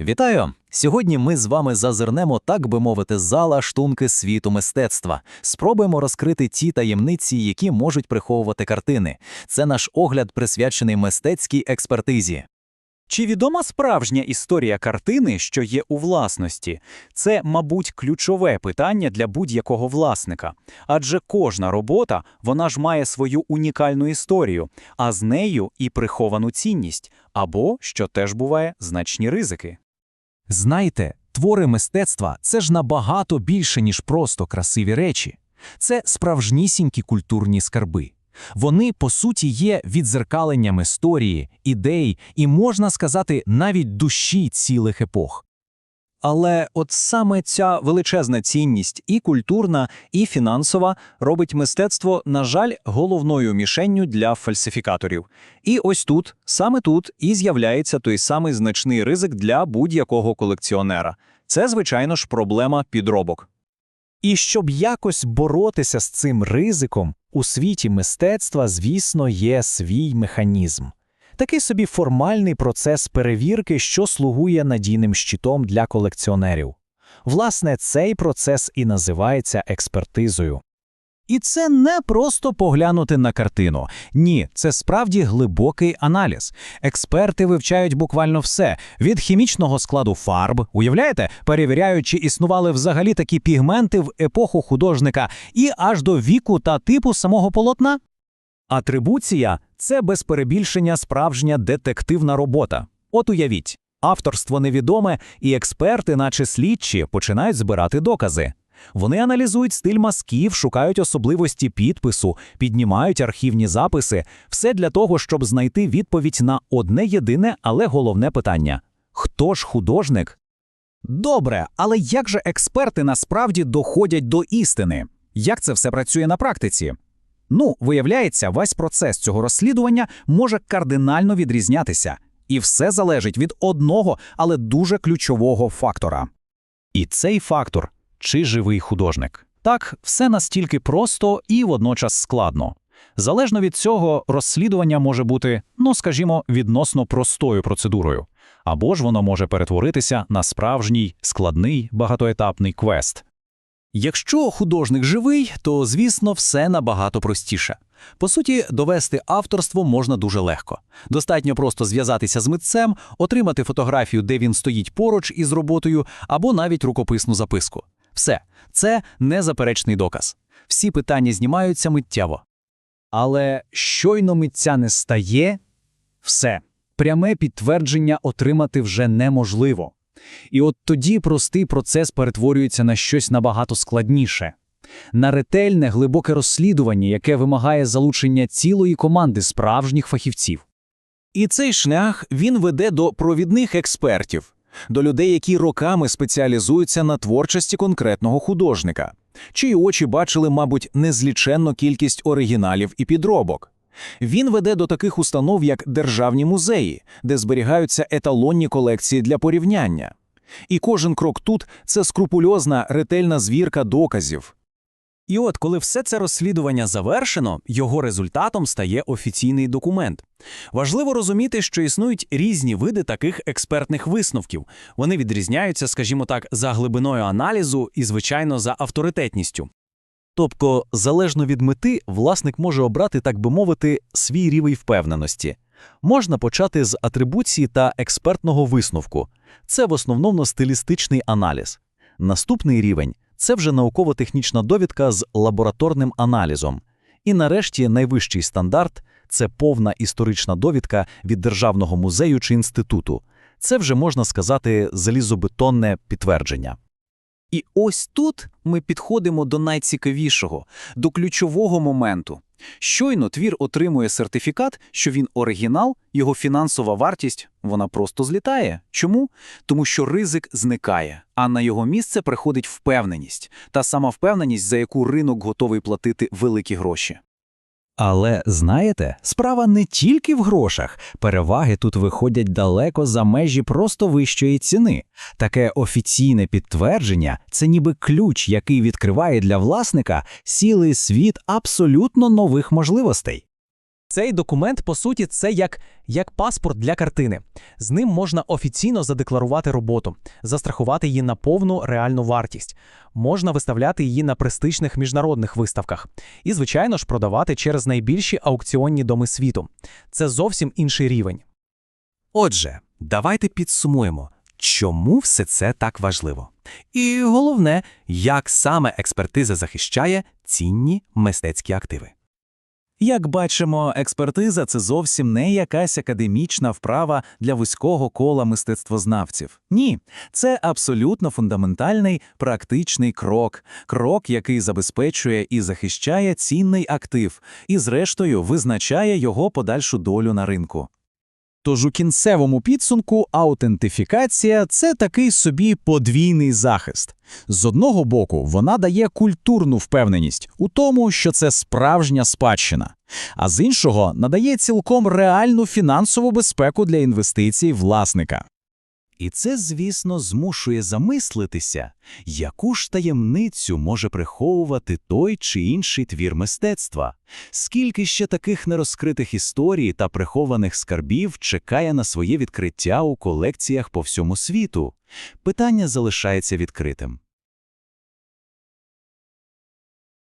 Вітаю! Сьогодні ми з вами зазирнемо, так би мовити, зала штунки світу мистецтва. Спробуємо розкрити ті таємниці, які можуть приховувати картини. Це наш огляд присвячений мистецькій експертизі. Чи відома справжня історія картини, що є у власності? Це, мабуть, ключове питання для будь-якого власника. Адже кожна робота, вона ж має свою унікальну історію, а з нею і приховану цінність, або, що теж буває, значні ризики. Знаєте, твори мистецтва це ж набагато більше, ніж просто красиві речі. Це справжнісінькі культурні скарби. Вони, по суті, є відзеркаленням історії, ідей і, можна сказати, навіть душі цілих епох. Але от саме ця величезна цінність, і культурна, і фінансова, робить мистецтво, на жаль, головною мішенню для фальсифікаторів. І ось тут, саме тут, і з'являється той самий значний ризик для будь-якого колекціонера. Це, звичайно ж, проблема підробок. І щоб якось боротися з цим ризиком, у світі мистецтва, звісно, є свій механізм. Такий собі формальний процес перевірки, що слугує надійним щитом для колекціонерів. Власне, цей процес і називається експертизою. І це не просто поглянути на картину. Ні, це справді глибокий аналіз. Експерти вивчають буквально все від хімічного складу фарб, уявляєте, перевіряють, чи існували взагалі такі пігменти в епоху художника, і аж до віку та типу самого полотна. Атрибуція це без перебільшення справжня детективна робота. От уявіть, авторство невідоме, і експерти, наче слідчі, починають збирати докази. Вони аналізують стиль мазків, шукають особливості підпису, піднімають архівні записи, все для того, щоб знайти відповідь на одне єдине, але головне питання: хто ж художник? Добре, але як же експерти насправді доходять до істини? Як це все працює на практиці? Ну, виявляється, весь процес цього розслідування може кардинально відрізнятися, і все залежить від одного, але дуже ключового фактора. І цей фактор чи живий художник. Так, все настільки просто і водночас складно. Залежно від цього, розслідування може бути, ну скажімо, відносно простою процедурою, або ж воно може перетворитися на справжній складний багатоетапний квест. Якщо художник живий, то, звісно, все набагато простіше. По суті, довести авторство можна дуже легко. Достатньо просто зв'язатися з митцем, отримати фотографію, де він стоїть поруч із роботою, або навіть рукописну записку. Все, це незаперечний доказ. Всі питання знімаються миттєво. Але щойно митця не стає, все, пряме підтвердження отримати вже неможливо. І от тоді простий процес перетворюється на щось набагато складніше. На ретельне, глибоке розслідування, яке вимагає залучення цілої команди справжніх фахівців. І цей шлях він веде до провідних експертів, до людей, які роками спеціалізуються на творчості конкретного художника, чиї очі бачили, мабуть, незліченну кількість оригіналів і підробок. Він веде до таких установ, як державні музеї, де зберігаються еталонні колекції для порівняння. І кожен крок тут це скрупульозна, ретельна звірка доказів. І от, коли все це розслідування завершено, його результатом стає офіційний документ. Важливо розуміти, що існують різні види таких експертних висновків. Вони відрізняються, скажімо так, за глибиною аналізу і, звичайно, за авторитетністю. Тобто, залежно від мети, власник може обрати, так би мовити, свій рівень впевненості. Можна почати з атрибуції та експертного висновку. Це в основному стилістичний аналіз. Наступний рівень це вже науково-технічна довідка з лабораторним аналізом. І нарешті найвищий стандарт це повна історична довідка від Державного музею чи інституту. Це вже можна сказати залізобетонне підтвердження. І ось тут ми підходимо до найцікавішого, до ключового моменту. Щойно твір отримує сертифікат, що він оригінал, його фінансова вартість вона просто злітає. Чому? Тому що ризик зникає, а на його місце приходить впевненість, та сама впевненість, за яку ринок готовий платити великі гроші. Але знаєте, справа не тільки в грошах. Переваги тут виходять далеко за межі просто вищої ціни. Таке офіційне підтвердження це ніби ключ, який відкриває для власника цілий світ абсолютно нових можливостей. Цей документ, по суті, це як, як паспорт для картини. З ним можна офіційно задекларувати роботу, застрахувати її на повну реальну вартість. Можна виставляти її на престижних міжнародних виставках. І, звичайно ж, продавати через найбільші аукціонні доми світу. Це зовсім інший рівень. Отже, давайте підсумуємо, чому все це так важливо. І головне, як саме експертиза захищає цінні мистецькі активи. Як бачимо, експертиза це зовсім не якась академічна вправа для вузького кола мистецтвознавців. Ні, це абсолютно фундаментальний практичний крок, крок, який забезпечує і захищає цінний актив, і, зрештою, визначає його подальшу долю на ринку. Тож у кінцевому підсумку аутентифікація це такий собі подвійний захист. З одного боку, вона дає культурну впевненість у тому, що це справжня спадщина, а з іншого надає цілком реальну фінансову безпеку для інвестицій власника. І це, звісно, змушує замислитися, яку ж таємницю може приховувати той чи інший твір мистецтва, скільки ще таких нерозкритих історій та прихованих скарбів чекає на своє відкриття у колекціях по всьому світу. Питання залишається відкритим.